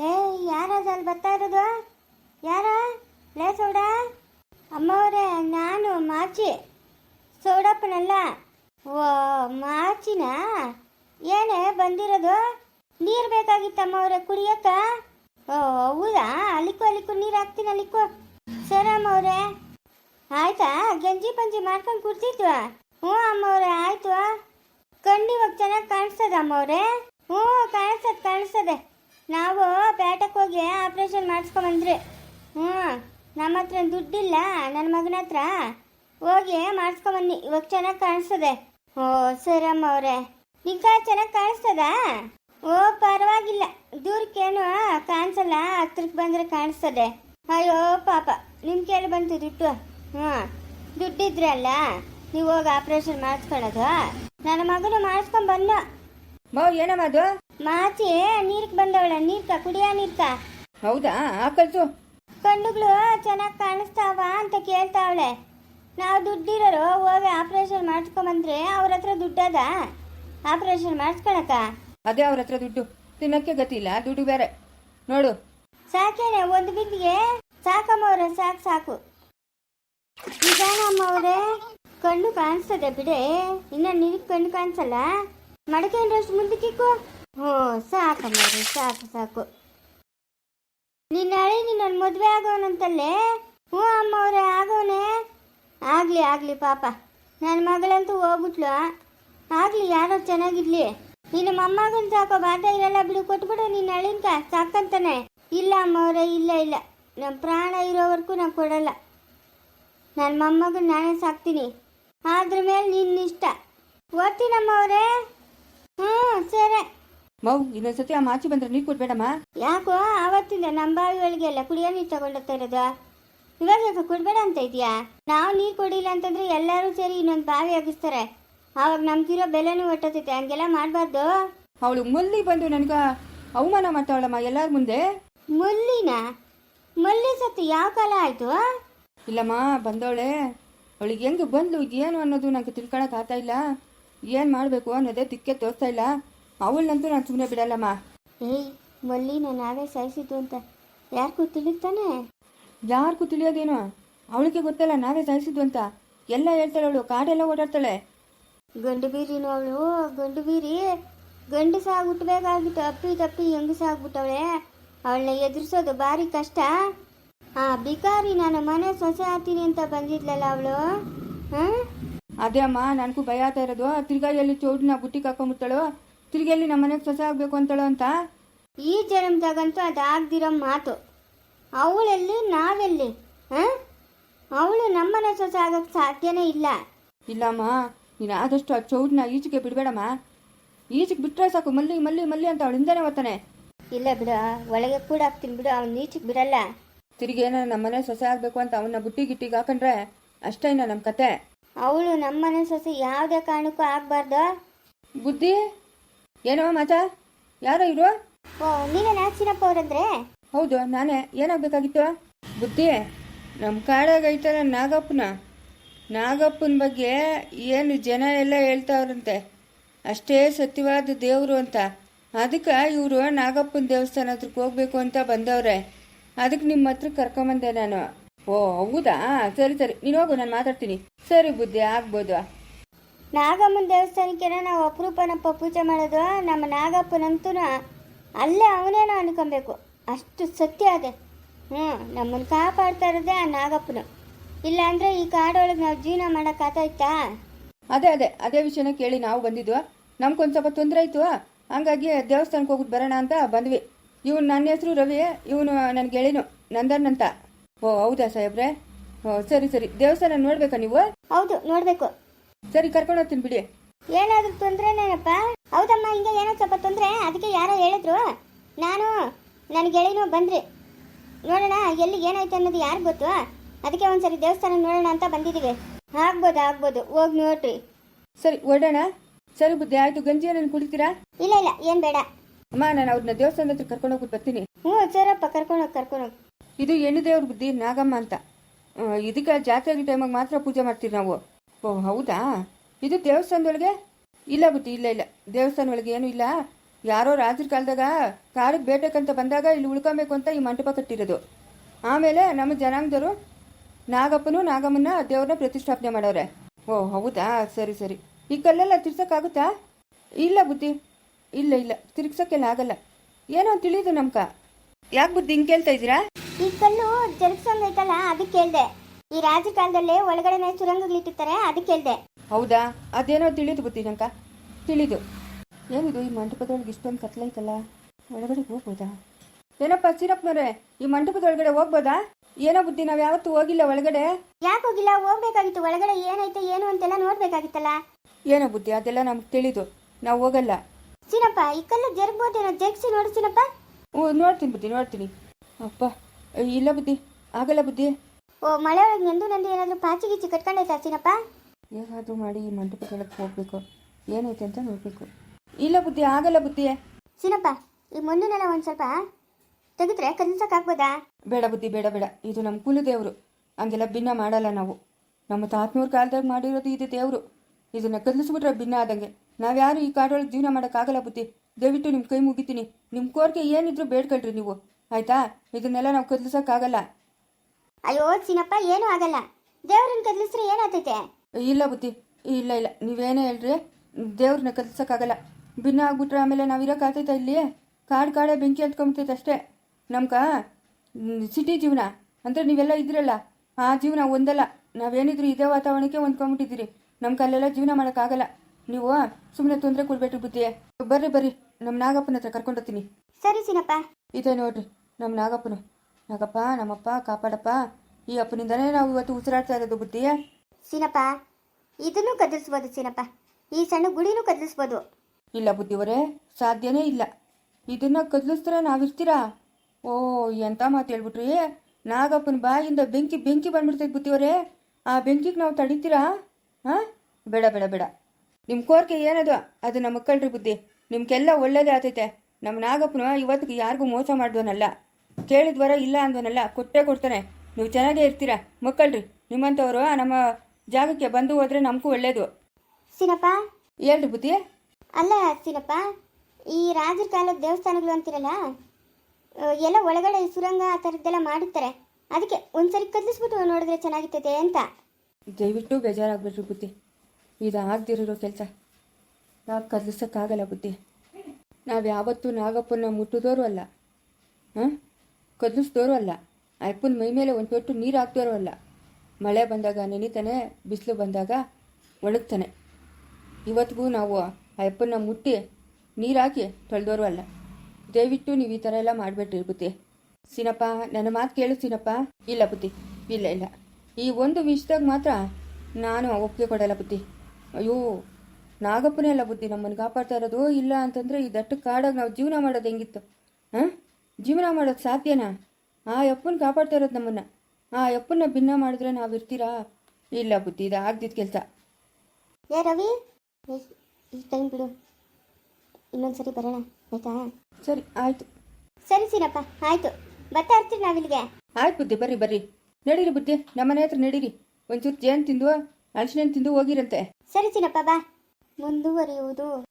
ಲೇ ಯಾರದು ಅಲ್ಲಿ ಬರ್ತಾ ಇರೋದು? ಯಾರ? ಲೇ, ಸೌಡ? ಅಮ್ಮವರೇ, ನಾನು ಮಾಚಿ. ಸೌಡಪ್ಪನಲ್ಲ. ಓ, ಮಾಚಿನ? ಏನೇ ಬಂದಿರೋದು? ನೀರು ಬೇಕಾಗಿತ್ತಮ್ಮವ್ರೆ ಕುಡಿಯಕ್ಕ? ಓ, ಹೌದಾ? ಅಲ್ಲಿಕ್ಕೂ ಅಲ್ಲಿಕ್ಕೂ, ನೀರು ಹಾಕ್ತೀನಿ, ಅಲ್ಲಿಕ್ಕೂ. ಸರಿ ಅಮ್ಮವ್ರೆ. ಆಯ್ತಾ? ಗಂಜಿ ಪಂಜಿ ಮಾಡ್ಕೊಂಡು ಕುಡ್ತಿದ್ವ? ಹ್ಞೂ ಅಮ್ಮವ್ರೆ, ಆಯ್ತು. ಕಣ್ಣು ಇವಾಗ ಚೆನ್ನಾಗಿ ಕಾಣಿಸ್ತದ ಅಮ್ಮವ್ರೆ. ಹ್ಞೂ, ಕಾಣಿಸ್ತದೆ ಕಾಣಿಸ್ತದೆ. ನಾವು ಪೇಟಕ್ಕೆ ಹೋಗಿ ಆಪ್ರೇಷನ್ ಮಾಡಿಸ್ಕೊಂಬಂದ್ರಿ ಹ್ಞೂ, ನಮ್ಮ ಹತ್ರ ದುಡ್ಡಿಲ್ಲ ನನ್ನ ಮಗನ ಹತ್ರ. ಹೋಗಿ ಮಾಡಿಸ್ಕೊಂಬನ್ನಿ ಇವಾಗ ಚೆನ್ನಾಗಿ ಕಾಣಿಸ್ತದೆ. ಓ, ಸರಮ್ಮ ಅವರೇ ನಿಂಕ ಚೆನ್ನಾಗಿ ಕಾಣಿಸ್ತದ? ಓ, ಪರವಾಗಿಲ್ಲ, ದೂರಕ್ಕೇನು ಕಾಣಿಸಲ್ಲ ಹತ್ರಕ್ಕೆ ಬಂದರೆ ಕಾಣಿಸ್ತದೆ. ಅಯ್ಯೋ, ಪಾಪ ನಿಮ್ಮ ಕೇಳಿ ಬಂತು ದುಡ್ಡು. ಹ್ಞೂ, ದುಡ್ಡಿದ್ರೆ ಅಲ್ಲ, ನೀವು ಹೋಗಿ ಆಪ್ರೇಷನ್ ಮಾಡಿಸ್ಕೊಳೋದು ನನ್ನ ಮಗನು ಮಾಡಿಸ್ಕೊಂಡ್ ಬಾವು ಏನಮ್ಮ ಅದು? ಮಾಚಿ ನೀರ್ಕ್ ಬಂದವಳ ನೀರ್ಕ ಕುಡಿಯ ನೀರ್ಕ? ಹೌದಾ? ಹಾಕಲ್ಸು ಕಣ್ಣುಗಳು ಚೆನ್ನಾಗಿ ಕಾಣಿಸ್ತಾವ ಅಂತ ಕೇಳ್ತಾವಳೆ. ನಾವು ದುಡ್ಡಿರೋರು ಹೋಗಿ ಆಪರೇಷನ್ ಮಾಡಿಸ್ಕೊಂಬಂದ್ರೆ ಅವ್ರ ಹತ್ರ ದುಡ್ಡದ ಆಪರೇಷನ್ ಮಾಡಿಸ್ಕೊಳಕ? ಅದೇ ಅವ್ರ ಹತ್ರ ದುಡ್ಡು. ತಿನ್ನಕ್ಕೆ ಗತಿ ಇಲ್ಲ ದುಡ್ಡು ಬೇರೆ. ನೋಡು. ಸಾಕೇನೆ ಒಂದು ಬಿಂದಿಗೆ? ಸಾಕಮ್ಮವ್ರೆ ಸಾಕು ಸಾಕು. ನಿಧಾನಮ್ಮವ್ರೆ ಕಣ್ಣು ಕಾಣಿಸ್ತದೆ ಬಿಡೆ. ಇನ್ನ ನಿನಗೆ ಕಣ್ಣು ಕಾಣಿಸಲ್ಲ. ಮುಂದಕ್ಕೆ ಮುಂದಕ್ಕಿಕ್ಕು ಹ್ಞೂ ಸಾಕಮ್ಮವ್ರೆ ಸಾಕು ಸಾಕು. ನಿನ್ನ ಹಳಿ ನಿನ್ನ ಮದುವೆ ಆಗೋನಂತಲ್ಲೇ? ಹ್ಞೂ ಅವರೇ ಆಗೋನೆ? ಆಗಲಿ ಆಗಲಿ ಪಾಪ. ನನ್ನ ಮಗಳಂತೂ ಹೋಗ್ಬಿಟ್ಲು. ಆಗಲಿ, ಯಾರೋ ಚೆನ್ನಾಗಿರ್ಲಿ. ನಿನ್ನ ಮೊಮ್ಮಗನ ಸಾಕೋ ಬಾಧ ಇರಲ್ಲ ಬಿಡು, ಕೊಟ್ಬಿಡು ನಿನ್ನ ಅಳಿನ್ಕ ಸಾಕಂತಾನೆ. ಇಲ್ಲ ಅಮ್ಮ ಅವರೇ ಇಲ್ಲ ಇಲ್ಲ. ನಮ್ಮ ಪ್ರಾಣ ಇರೋವರೆಗೂ ನಾನು ಕೊಡಲ್ಲ. ನನ್ನ ಮೊಮ್ಮಗನ ನಾನೇ ಸಾಕ್ತೀನಿ. ಅದ್ರ ಮೇಲೆ ನಿನ್ನ ಇಷ್ಟ ಓದ್ತೀನಮ್ಮವ್ರೆ? ಮೌ ಇನ್ನೊಂದ್ಸತಿ ಆ ಮಾಚಿ ಬಂದ್ರೆ ನೀರು ಕೊಡ್ಬೇಡಮ್ಮ ಯಾಕೋ ಆವತ್ತಿಂದ ನಮ್ಮ ಬಾವಿಗಳಿಗೆಲ್ಲ ಕುಡಿಯೋ ನೀರು ತಗೊಂಡೋಗ್ತಾ ಇರೋದು? ಇವಾಗ ಯಾಕೆ ಕೊಡ್ಬೇಡ ಅಂತ ಇದೆಯಾ ನಾವು ನೀರು ಕೊಡಿಲ್ಲ ಅಂತಂದ್ರೆ ಎಲ್ಲರೂ ಸೇರಿ ಇನ್ನೊಂದು ಬಾವಿ ಆಗಿಸ್ತಾರೆ ಆವಾಗ ನಮ್ಗಿರೋ ಬೆಲೆನೂ ಒಟ್ಟತೈತೆ ಹಂಗೆಲ್ಲ ಮಾಡಬಾರ್ದು? ಅವಳು ಮುಲ್ಲಿ ಬಂದು ನನ್ಗ ಅವಮಾನ ಮಾಡ್ತಾವಳಮ್ಮ ಎಲ್ಲಾರ ಮುಂದೆ. ಮುಲ್ಲಿನ? ಮುಲ್ಲಿ ಸತ್ತು ಯಾವ ಕಾಲ ಆಯ್ತು? ಇಲ್ಲಮ್ಮ ಬಂದವಳೆ. ಅವಳಿಗೆ ಹೆಂಗೆ ಬಂದ್ಲು ಏನು ಅನ್ನೋದು ನಂಗೆ ತಿಳ್ಕೊಳಕ್ ಆಗ್ತಾ ಇಲ್ಲ. ಏನು ಮಾಡಬೇಕು ಅನ್ನೋದೇ ತಿಕ್ಕೆ ತೋರಿಸ್ತಾ ಇಲ್ಲ. ಅವಳನ್ನಂತೂ ನಾನು ಸುಮ್ಮನೆ ಬಿಡಲ್ಲಮ್ಮ. ಏಯ್ ನಾನು ನಾವೇ ಸಾಯಿಸಿದ್ದು ಅಂತ ಯಾರಿಗೂ ತಿಳಿತಾನೆ? ಯಾರಿಗೂ ತಿಳಿಯೋದೇನು? ಅವಳಿಗೆ ಗೊತ್ತಲ್ಲ ನಾವೇ ಸಾಯಿಸಿದ್ದು ಅಂತ. ಎಲ್ಲ ಹೇಳ್ತಾಳೆ ಅವಳು ಕಾಡೆಲ್ಲ ಓಡಾಡ್ತಾಳೆ. ಗಂಡು ಬೀರಿನೂ ಅವಳು ಗಂಡು ಬೀರಿ. ಗಂಡು ಸಾಗುಟ್ಬೇಕಾಗಿತ್ತು ಅಪ್ಪಿ ತಪ್ಪಿ ಹೆಂಗಸಾಗ್ಬಿಟ್ಟವಳೆ ಅವಳನ್ನ ಎದುರಿಸೋದು ಭಾರಿ ಕಷ್ಟ. ಆ ಬಿಕಾರಿ ನಾನು ಮನೆ ಸೊಸೆ ಹಾಕ್ತೀನಿ ಅಂತ ಬಂದಿದ್ಲಲ್ಲ ಅವಳು? ಹಾಂ? ಅದೇ ಅಮ್ಮ ನನಗೂ ಭಯ ಆಗ್ತಾ ಇರೋದು. ತಿರ್ಗಾ ಎಲ್ಲಿ ಚೌಡ್ನ ಬುಟ್ಟಿಗೆ ಹಾಕೊಂಡ್ಬಿಡ್ತಾಳೋ? ತಿರ್ಗಿ ಅಲ್ಲಿ ನಮ್ಮ ಮನೆಗೆ ಸೊಸೆ ಆಗ್ಬೇಕು ಅಂತಳು ಅಂತ? ಈ ಜನ್ಮದಾಗಂತೂ ಅದಾಗ್ದಿರೋ ಮಾತು. ಅವಳೆಲ್ಲಿ ನಾವೆಲ್ಲಿ ಹಾಂ? ಅವಳು ನಮ್ಮನೆ ಸೊಸೆ ಆಗೋಕ್ಕೆ ಸಾಧ್ಯನೇ ಇಲ್ಲ. ಇಲ್ಲಮ್ಮ ನೀನು ಆದಷ್ಟು ಆ ಚೌಡ್ನ ಈಚೆಗೆ ಬಿಡಬೇಡಮ್ಮ. ಈಚೆಗೆ ಬಿಟ್ಟರೆ ಸಾಕು ಮಲ್ಲಿ ಮಲ್ಲಿ ಮಲ್ಲಿ ಅಂತ ಅವಳು ಹಿಂದೆನೇ ಓದ್ತಾನೆ. ಇಲ್ಲ ಬಿಡು ಒಳಗೆ ಕೂಡ ಹಾಕ್ತೀನಿ ಬಿಡು ಅವ್ನು ಈಚೆಗೆ ಬಿಡಲ್ಲ. ತಿರುಗಿ ಏನೋ ನಮ್ಮ ಮನೆ ಸೊಸೆ ಆಗಬೇಕು ಅಂತ ಅವನ್ನ ಬುಟ್ಟಿ ಗಿಟ್ಟಿಗೆ ಹಾಕೊಂಡ್ರೆ ಅಷ್ಟೇನ ನಮ್ಮ ಕತೆ. ಅವಳು ನಮ್ಮನೆ ಸೊಸೆ ಯಾವುದೇ ಕಾರಣಕ್ಕೂ ಆಗಬಾರ್ದು. ಬುದ್ಧಿ? ಏನೋ ಮಾತ? ಯಾರೋ ಇರು ಓ ನೀವೇ ನಾಚಿನಪ್ಪ ಅವರಂದ್ರೆ? ಹೌದು ನಾನೇ. ಏನಾಗಬೇಕಾಗಿತ್ತು? ಬುದ್ಧಿ. ನಮ್ಮ ಕಾಡಾಗ ಐತಲ್ಲ ನಾಗಪ್ಪನ. ನಾಗಪ್ಪನ ಬಗ್ಗೆ ಏನು ಜನ ಎಲ್ಲ ಹೇಳ್ತಾವ್ರಂತೆ. ಅಷ್ಟೇ ಸತ್ಯವಾದ ದೇವರು ಅಂತ. ಅದಕ್ಕೆ ಇವರು ನಾಗಪ್ಪನ ದೇವಸ್ಥಾನ ಹತ್ರಕ್ಕೆ ಹೋಗ್ಬೇಕು ಅಂತ ಬಂದವ್ರೆ. ಅದಕ್ಕೆ ನಿಮ್ಮ ಹತ್ರ ಕರ್ಕೊಂಬಂದೆ ನಾನು. ಓ ಹೌದಾ? ಸರಿ ಸರಿ. ನೀನು ಹೋಗು ನಾನು ಮಾತಾಡ್ತೀನಿ. ಸರಿ ಬುದ್ಧಿ ಆಗ್ಬೋದು. ನಾಗಮ್ಮನ ದೇವಸ್ಥಾನಕ್ಕೆ ನಾವು ಅಪರೂಪನಪ್ಪ ಪೂಜೆ ಮಾಡೋದು ನಮ್ಮ ನಾಗಪ್ಪನಂತೂ ಅಲ್ಲೇ ಅವನೇನೋ ಅನ್ಕೊಬೇಕು. ಅಷ್ಟು ಸತ್ಯ ಅದೇ. ಹ್ಞೂ ನಮ್ಮನ್ನು ಕಾಪಾಡ್ತಾ ಇರೋದೇ ಆ ನಾಗಪ್ಪನು. ಇಲ್ಲಾಂದ್ರೆ ಈ ಕಾಡೊಳಗೆ ನಾವು ಜೀವನ ಮಾಡೋಕ್ಕಾಗ್ತಾ ಅದೇ ಅದೇ ಅದೇ ವಿಷಯನ ಕೇಳಿ ನಾವು ಬಂದಿದ್ವು. ನಮ್ಗೊಂದು ಸ್ವಲ್ಪ ತೊಂದರೆ ಆಯಿತು ಹಂಗಾಗಿ ದೇವಸ್ಥಾನಕ್ಕೆ ಹೋಗ್ಬಿಟ್ಟು ಬರೋಣ ಅಂತ ಬಂದ್ವಿ. ಇವನು ನನ್ನ ಹೆಸರು ರವಿ ಇವನು ನನ್ನ ಗೆಳೆಯನು ನಂದನ್ ಅಂತ. ಓ ಹೌದಾ ಸಾಹೇಬ್ರೆ? ಓ ಸರಿ ಸರಿ. ದೇವಸ್ಥಾನ ನೋಡ್ಬೇಕಾ ನೀವು? ಹೌದು ನೋಡಬೇಕು. ಸರಿ ಕರ್ಕೊಂಡು ಹೋಗ್ತೀನಿ ಬಿಡಿ. ಏನಾದ್ರೂ ತೊಂದ್ರೆನೇನಪ್ಪ ಹೌದಮ್ಮ ಹಿಂಗೆ ಏನೋ ಸ್ವಲ್ಪ ತೊಂದರೆ ಅದಕ್ಕೆ ಯಾರೋ ಹೇಳಿದ್ರು. ನಾನು ನನ್ನ ಗೆಳೆಯನು ಬಂದ್ರಿ. ನೋಡೋಣ ಎಲ್ಲಿ ಏನಾಯ್ತು ಅನ್ನೋದು ಯಾರು ಗೊತ್ತು? ಅದಕ್ಕೆ ಒಂದ್ಸರಿ ದೇವಸ್ಥಾನ ನೋಡೋಣ ಅಂತ ಬಂದಿದ್ದೀವಿ ಆಗ್ಬೋದು ಆಗ್ಬೋದು ಹೋಗಿ ನೋಡ್ರಿ. ಸರಿ ಹೊಡೋಣ ಸರಿ ಬುದ್ಧಿ ಆಯ್ತು. ಗಂಜಿ ಏನೇನು ಕುಡಿತೀರಾ? ಇಲ್ಲ ಇಲ್ಲ ಏನು ಬೇಡ. ಅಮ್ಮ ನಾನು ಅವ್ರನ್ನ ದೇವಸ್ಥಾನದ ಹತ್ರ ಕರ್ಕೊಂಡು ಹೋಗ್ಬಿಟ್ಟು ಬರ್ತೀನಿ. ಹ್ಞೂ ಸರಪ್ಪ ಕರ್ಕೊಂಡು ಹೋಗಿ ಕರ್ಕೊಂಡು ಹೋಗಿ. ಇದು ಹೆಣ್ಣು ದೇವ್ರ ಬುದ್ಧಿ ನಾಗಮ್ಮ ಅಂತ. ಆ, ಇದಕ್ಕೆ ಜಾತ್ರೆ ಟೈಮಾಗ ಮಾತ್ರ ಪೂಜೆ ಮಾಡ್ತೀವಿ ನಾವು. ಓ, ಹೌದಾ? ಇದು ದೇವಸ್ಥಾನದೊಳಗೆ? ಇಲ್ಲ ಬುದ್ಧಿ ಇಲ್ಲ ಇಲ್ಲ. ದೇವಸ್ಥಾನದೊಳಗೆ ಏನೂ ಇಲ್ಲ. ಯಾರೋ ರಾಜರ ಕಾಲದಾಗ ಕಾರಿಗೆ ಬೇಟಕ್ಕಂತ ಬಂದಾಗ ಇಲ್ಲಿ ಉಳ್ಕೊಬೇಕು ಅಂತ ಈ ಮಂಟಪ ಕಟ್ಟಿರೋದು. ಆಮೇಲೆ ನಮ್ಮ ಜನಾಂಗದವರು ನಾಗಪ್ಪನು ನಾಗಮ್ಮನ ದೇವ್ರನ್ನ ಪ್ರತಿಷ್ಠಾಪನೆ ಮಾಡೋರೆ. ಓ, ಹೌದಾ? ಸರಿ ಸರಿ. ಈ ಕಲ್ಲೆಲ್ಲ ತಿರ್ಸಕ್ಕಾಗುತ್ತಾ? ಇಲ್ಲ ಬುದ್ಧಿ. ಇಲ್ಲ ಇಲ್ಲ. ತಿರ್ಗ್ಸೋಕೆಲ್ಲ ಆಗಲ್ಲ. ಏನೋ ತಿಳಿದು ನಮ್ಕ ಯಾಕೆ ಬುದ್ಧಿ ಹಿಂಗೆ ಕೇಳ್ತಾ ಇದ್ದೀರಾ? ಈ ಕಲ್ಲು ಜರುಗ್ಸಂಗೈತಲ್ಲ, ಅದಕ್ಕೆ ಕೇಳ್ದೆ ಈ ರಾಜಕಾಲದಲ್ಲೇ ಒಳಗಡೆನೆ ಒಳಗಡೆ ಸುರಂಗಗಳಿಟ್ಟಿರ್ತಾರೆ ಅದಕ್ಕೆ ಹೌದಾ? ಅದೇನೋ ತಿಳಿದು ನಂಕ ತಿಳಿದು. ಏನಿದು ಈ ಮಂಟಪದೊಳಗೆ ಇಷ್ಟೊಂದು ಕತ್ಲೈತಲ್ಲ? ಒಳಗಡೆ ಹೋಗ್ಬೋದಾ? ಏನಪ್ಪ ಸಿರಪ್ನವ್ರೆ ಈ ಮಂಟಪದೊಳಗಡೆ ಹೋಗ್ಬೋದಾ? ಏನೋ ಬುದ್ಧಿ ನಾವು ಯಾವತ್ತೂ ಹೋಗಿಲ್ಲ ಒಳಗಡೆ. ಯಾಕೆ ಹೋಗಿಲ್ಲ? ಹೋಗ್ಬೇಕಾಗಿತ್ತು. ಒಳಗಡೆ ಏನೈತೆ ಏನು ಅಂತೆಲ್ಲ ನೋಡ್ಬೇಕಾಗಿತ್ತಲ್ಲ? ಏನೋ ಬುದ್ಧಿ ಅದೆಲ್ಲ ನಮ್ಗೆ ತಿಳಿದು. ನಾವು ಹೋಗಲ್ಲ. ಚಿನ್ನಪ್ಪ ಈ ಕಲ್ಲು ಜರ್ಬೋದೇನೋ ಜಗ್ಸಿ ನೋಡು ಸಿನಪ್ಪ ಹ್ಞೂ ನೋಡ್ತೀನಿ ಬುದ್ಧಿ ನೋಡ್ತೀನಿ. ಅಪ್ಪ ಇಲ್ಲ ಬುದ್ಧಿ ಆಗಲ್ಲ ಬುದ್ಧಿ. ಓ ಮಳೆ ಒಳಗೆ ನೆಂದು ನಂದು ಏನಾದರೂ ಪಾಚಿ ಗೀಚಿ ಕಟ್ಕೊಂಡೈತೆ ಹಸಿನಪ್ಪ ಹೇಗಾದರೂ ಮಾಡಿ ಈ ಮಂಟಪದೊಳಗೆ ಹೋಗ್ಬೇಕು. ಏನೈತೆ ಅಂತ ನೋಡಬೇಕು. ಇಲ್ಲ ಬುದ್ಧಿ ಆಗಲ್ಲ ಬುದ್ಧಿಯೇ ಸೀನಪ್ಪ ಈ ಮಣ್ಣನ್ನೆಲ್ಲ ಒಂದು ಸ್ವಲ್ಪ ತೆಗೆದ್ರೆ ಕಲಿಸಕ್ಕಾಗ್ಬೋದಾ ಬೇಡ ಬುದ್ಧಿ ಬೇಡ ಬೇಡ. ಇದು ನಮ್ಮ ಕುಲದೇವರು ಹಂಗೆಲ್ಲ ಭಿನ್ನ ಮಾಡಲ್ಲ ನಾವು. ನಮ್ಮ ತಾತ್ಮೂರ ಕಾಲದಾಗ ಮಾಡಿರೋದು ಇದು ದೇವರು. ಇದನ್ನ ಕದಲಿಸ್ಬಿಟ್ರೆ ಭಿನ್ನ ಆದಂಗೆ. ನಾವ್ಯಾರು ಈ ಕಾಡೊಳಗೆ ಜೀವನ ಮಾಡೋಕ್ಕಾಗಲ್ಲ ಬುದ್ಧಿ. ದಯವಿಟ್ಟು ನಿಮ್ಮ ಕೈ ಮುಗಿತೀನಿ. ನಿಮ್ಮ ಕೋರಿಕೆ ಏನಿದ್ರು ಬೇಡ್ಕೊಳ್ರಿ ನೀವು. ಆಯ್ತಾ? ಇದನ್ನೆಲ್ಲ ನಾವು ಕದಲಿಸೋಕ್ಕಾಗಲ್ಲ ಅಯ್ಯೋ ಚಿನ್ನಪ್ಪ ಏನೂ ಆಗಲ್ಲ. ದೇವ್ರನ್ನ ಕದಲಿಸ್ರೆ ಏನಾಗ್ತೈತೆ? ಇಲ್ಲ ಬುದ್ಧಿ ಇಲ್ಲ ಇಲ್ಲ. ನೀವೇನೇ ಹೇಳ್ರಿ? ದೇವ್ರನ್ನ ಕದಲಿಸೋಕ್ಕಾಗಲ್ಲ. ಭಿನ್ನ ಆಗ್ಬಿಟ್ರೆ ಆಮೇಲೆ ನಾವು ಇರೋಕ್ಕಾಗ್ತೈತಾ ಇಲ್ಲಿ? ಕಾಡು ಕಾಡೆ ಬೆಂಕಿ ಹತ್ಕೊಂಬಿಟ್ಟೈತೆ ಅಷ್ಟೇ. ನಮ್ಗೆ ಸಿಟಿ ಜೀವನ. ಅಂದರೆ ನೀವೆಲ್ಲ ಇದ್ರಲ್ಲ ಆ ಜೀವನ ಒಂದಲ್ಲ. ನಾವೇನಿದ್ರು ಇದೇ ವಾತಾವರಣಕ್ಕೆ ಹೊಂದ್ಕೊಂಬಿಟ್ಟಿದ್ದೀರಿ. ನಮ್ಗೆ ಅಲ್ಲೆಲ್ಲ ಜೀವನ ಮಾಡೋಕ್ಕಾಗಲ್ಲ. ನೀವು ಸುಮ್ಮನೆ ತೊಂದರೆ ಕೊಡ್ಬೇಕು ಬುದ್ಧಿ ಬರ್ರಿ ಬರ್ರಿ. ನಮ್ಮ ನಾಗಪ್ಪನ ಹತ್ರ ಕರ್ಕೊಂಡೋಗ್ತೀನಿ. ಸರಿ ಸಿನಪ್ಪ ಇದೆ ನೋಡ್ರಿ ನಮ್ಮ ನಾಗಪ್ಪನು. ನಾಗಪ್ಪ ನಮ್ಮಪ್ಪ ಕಾಪಾಡಪ್ಪ. ಈ ಅಪ್ಪನಿಂದನೇ ನಾವು ಇವತ್ತು ಉಸಿರಾಡ್ತಾ ಇರೋದು ಬುದ್ಧಿ ಸೀನಪ್ಪ ಇದನ್ನು ಕದಲಿಸ್ಬೋದು ಸೀನಪ್ಪ. ಈ ಸಣ್ಣ ಗುಡಿನೂ ಕದಲಿಸ್ಬೋದು. ಇಲ್ಲ ಬುದ್ಧಿವರೇ ಸಾಧ್ಯನೇ ಇಲ್ಲ. ಇದನ್ನ ಕದಲಿಸ್ತಾರೆ ನಾವಿರ್ತೀರಾ? ಓ ಎಂತ ಮಾತು ಹೇಳ್ಬಿಟ್ರಿ. ನಾಗಪ್ಪನ ಬಾಯಿಂದ ಬೆಂಕಿ ಬೆಂಕಿ ಬಂದ್ಬಿಡ್ತೈತೆ ಬುದ್ಧಿವರೇ. ಆ ಬೆಂಕಿಗೆ ನಾವು ತಡಿತೀರಾ? ಹಾ? ಬೇಡ ಬೇಡ ಬೇಡ. ನಿಮ್ಮ ಕೋರಿಕೆ ಏನದು? ಅದು ನಮ್ಮ ಮಕ್ಕಳ್ರಿ ಬುದ್ಧಿ. ನಿಮ್ಗೆಲ್ಲ ಒಳ್ಳೇದೇ ಆತೈತೆ. ನಮ್ಮ ನಾಗಪ್ಪನ ಇವತ್ತಿಗೆ ಯಾರಿಗೂ ಮೋಸ ಮಾಡಿದ್ವನಲ್ಲ. ಕೇಳಿದ್ವರ ಇಲ್ಲ ಅಂದ್ವನಲ್ಲ ಕೊಟ್ಟೇ ಕೊಡ್ತಾನೆ. ನೀವು ಚೆನ್ನಾಗೇ ಇರ್ತೀರಾ? ಮಕ್ಕಳ್ರಿ ನಿಮ್ಮಂಥವ್ರು ನಮ್ಮ ಜಾಗಕ್ಕೆ ಬಂದು ಹೋದ್ರೆ ನಮಗೂ ಒಳ್ಳೇದು. ಸಿನಪ್ಪ? ಹೇಳ್ರಿ ಬುದ್ಧಿ ಅಲ್ಲ ಸಿನಪ್ಪ ಈ ರಾಜರ ಕಾಲದ ದೇವಸ್ಥಾನಗಳು ಅಂತಿರಲ್ಲ ಎಲ್ಲ ಒಳಗಡೆ ಸುರಂಗ ಆ ಥರದ್ದೆಲ್ಲ ಮಾಡಿರ್ತಾರೆ ಅದಕ್ಕೆ ಒಂದ್ಸರಿ ಕದಲಿಸ್ಬಿಟ್ಟು ನೋಡಿದ್ರೆ ಚೆನ್ನಾಗಿರ್ತೈತೆ ಅಂತ. ದಯವಿಟ್ಟು ಬೇಜಾರಾಗ್ಬಿಟ್ರಿ ಬುದ್ಧಿ. ಇದು ಆಗ್ದಿರೋ ಕೆಲಸ. ನಾವು ಕದಲಿಸೋಕ್ಕಾಗಲ್ಲ ಬುದ್ಧಿ. ನಾವು ಯಾವತ್ತೂ ನಾಗಪ್ಪನ ಮುಟ್ಟಿದವರು ಅಲ್ಲ. ಹಾಂ? ಕದಲಿಸ್ದವರು ಅಲ್ಲ. ಅಪ್ಪನ ಮೈ ಮೇಲೆ ಒಂದು ತೊಟ್ಟು ನೀರು ಹಾಕ್ದವರು ಅಲ್ಲ. ಮಳೆ ಬಂದಾಗ ನೆನೀತಾನೆ, ಬಿಸಿಲು ಬಂದಾಗ ಒಣಗ್ತಾನೆ. ಇವತ್ತಿಗೂ ನಾವು ಆ ಮುಟ್ಟಿ ನೀರು ಹಾಕಿ ತೊಳೆದವರು ಅಲ್ಲ. ದಯವಿಟ್ಟು ನೀವು ಈ ಥರ ಎಲ್ಲ ಮಾಡಬೇಡ್ರಿ ಬುತ್ತಿ ಸಿನಪ್ಪ, ನನ್ನ ಮಾತು ಕೇಳು ಸಿನಪ್ಪ. ಇಲ್ಲ ಬುತ್ತಿ ಇಲ್ಲ ಇಲ್ಲ. ಈ ಒಂದು ವಿಷಯದಾಗ ಮಾತ್ರ ನಾನು ಒಪ್ಪಿಗೆ ಕೊಡಲ್ಲ ಬುತ್ತಿ ಅಯ್ಯೋ, ನಾಗಪ್ಪನೇ ಅಲ್ಲ ಬುದ್ಧಿ ನಮ್ಮನ್ನು ಕಾಪಾಡ್ತಾ ಇರೋದು? ಇಲ್ಲ ಅಂತಂದರೆ ಈ ದಟ್ಟ ಕಾಡಾಗ ನಾವು ಜೀವನ ಮಾಡೋದು ಹೆಂಗಿತ್ತು? ಹಾಂ? ಜೀವನ ಮಾಡೋದು ಸಾಧ್ಯನಾ? ಆ ಯಪ್ಪನ ಕಾಪಾಡ್ತಾ ಇರೋದು ನಮ್ಮನ್ನು. ಆ ಯಪ್ಪನ್ನ ಭಿನ್ನ ಮಾಡಿದ್ರೆ ನಾವು ಇರ್ತೀರಾ ಇಲ್ಲ ಬುದ್ಧಿ ಇದು ಆಗ್ದಿದ್ದ ಕೆಲಸ. ಏ ರವಿ ಈ ಟೈಮ್ ಬಿಡು. ಇನ್ನೊಂದ್ಸರಿ ಬರೋಣ ಆಯ್ತಾ? ಸರಿ ಆಯಿತು. ಸರಿ ಸಿನಪ್ಪ ಆಯ್ತು. ಬರ್ತಾ ಇರ್ತೀರಿ ನಾವಿಲ್ಲಿಗೆ ಆಯ್ತು ಬುದ್ಧಿ ಬರ್ರಿ ಬರ್ರಿ. ನಡೀರಿ ಬುದ್ಧಿ ನಮ್ಮನೆ ಹತ್ರ ನಡೀರಿ. ಒಂಚೂರು ಜೇನು ತಿಂದು ಅಳಿಸಿನ ತಿಂದು ಹೋಗಿರಂತೆ. ಸರಿ ಸೀನಪ್ಪ ಬಾ. ಮುಂದುವರಿಯುವುದು.